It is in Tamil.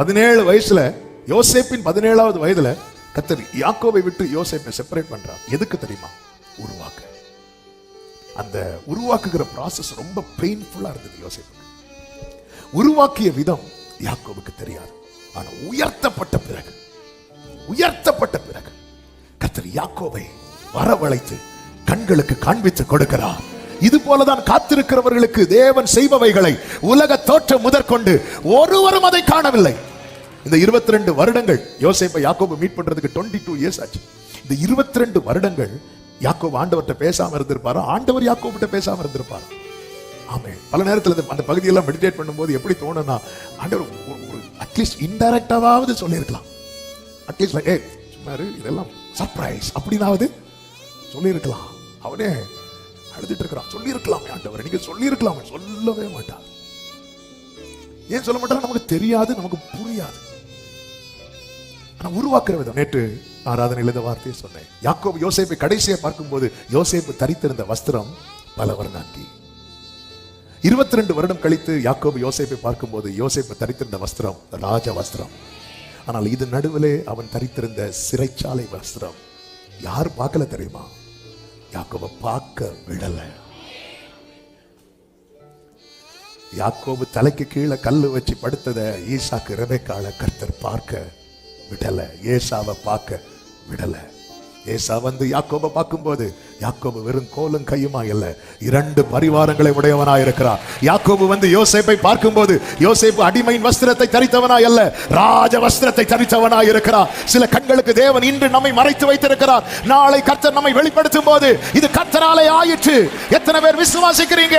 பதினேழு வயசுல யோசேப்பின் பதினேழாவது வயதுல கத்தர் யாக்கோவை விட்டு யோசேப்பை செப்பரேட் பண்றார். எதுக்கு தெரியுமா? உருவாக்க. அந்த உருவாக்குகிற ப்ராசஸ் ரொம்ப பெயின்ஃபுல்லா இருந்தது யோசேப்புக்கு. உருவாக்கிய விதம் யாக்கோவுக்கு தெரியாது. ஆனா உயர்த்தப்பட்ட பிறகு உயர்த்தப்பட்ட பிறகு கத்தர் யாக்கோவை வரவழைத்து கண்களுக்கு காண்பித்து கொடுக்கிறார். இது போலதான் காத்திருக்கிறவர்களுக்கு தேவன் செய்பவைகளை உலக தோற்றம் முதற்கொண்டு ஒருவரும் அதை காணவில்லை. இந்த 22 வருடங்கள் யோசேப்பை யாக்கோபு மீட் பண்றதுக்கு 22 டூ இயர்ஸ் ஆச்சு. இந்த 22 வருடங்கள் யாக்கோபு ஆண்டவர்கிட்ட பேசாம இருந்திருப்பாரு? ஆண்டவர் யாக்கோபிட்ட பேசாம இருந்திருப்பாரு? ஆமே பல நேரத்துல அந்த பகுதியெல்லாம் மெடிடேட் பண்ணும்போது எப்படி தோணும்னா ஆண்டவர் ஒரு- அட்லீஸ்ட் இன்டைரக்டாவது சொல்லியிருக்கலாம். அட்லீஸ்ட் ஏ சும்மா இதெல்லாம் சர்ப்ரைஸ் அப்படின்னாவது சொல்லியிருக்கலாம். அவனே அழுதுட்டு இருக்கிறான். சொல்லியிருக்கலாம். ஆண்டவர் நீங்க சொல்லியிருக்கலாம். சொல்லவே மாட்டான். ஏன் சொல்ல மாட்டாங்க நமக்கு தெரியாது நமக்கு புரியாது. ஆனா உருவாக்குற விதம். நேற்று ஆராதனையில் இந்த வார்த்தையை சொன்னேன். யாக்கோபு யோசேப்பை கடைசியை பார்க்கும்போது யோசேப்பு தரித்திருந்த வஸ்திரம் பல வர்ணாங்கி இருபத்தி ரெண்டு வருடம் கழித்து யாக்கோபு யோசேப்பை பார்க்கும்போது யோசேப்பு தரித்திருந்த வஸ்திரம் ராஜ வஸ்திரம். ஆனால் இது நடுவிலே அவன் தரித்திருந்த சிறைச்சாலை வஸ்திரம். யார் பார்க்கல தெரியுமா? யாக்கோபை பார்க்க விடல. யாக்கோபு தலைக்கு கீழே கல்லு வச்சு படுத்ததை ஈசாக்கு ரெபெக்கால கர்த்தர் பார்க்க விடல. ஏசாவை பார்க்க விடல. ஏசா வந்து யாக்கோபை பார்க்கும்போது யாக்கோபு வெறும் கோலும் கையுமா இல்ல. இரண்டு பரிவாரங்களை உடையவனா இருக்கிறார். யாக்கோபு வந்து யோசேப்பை பார்க்கும்போது யோசேப்பு அடிமையின் வஸ்திரத்தை தரித்தவனா அல்ல ராஜ வஸ்திரத்தை தரித்தவனா இருக்கிறார். சில கண்களுக்கு தேவன் இன்று நம்மை மறைத்து வைத்திருக்கிறார். நாளை கர்த்தர் நம்மை வெளிப்படுத்தும் போது இது கர்த்தராலே ஆயிற்று. எத்தனை பேர் விசுவாசிக்கிறீங்க?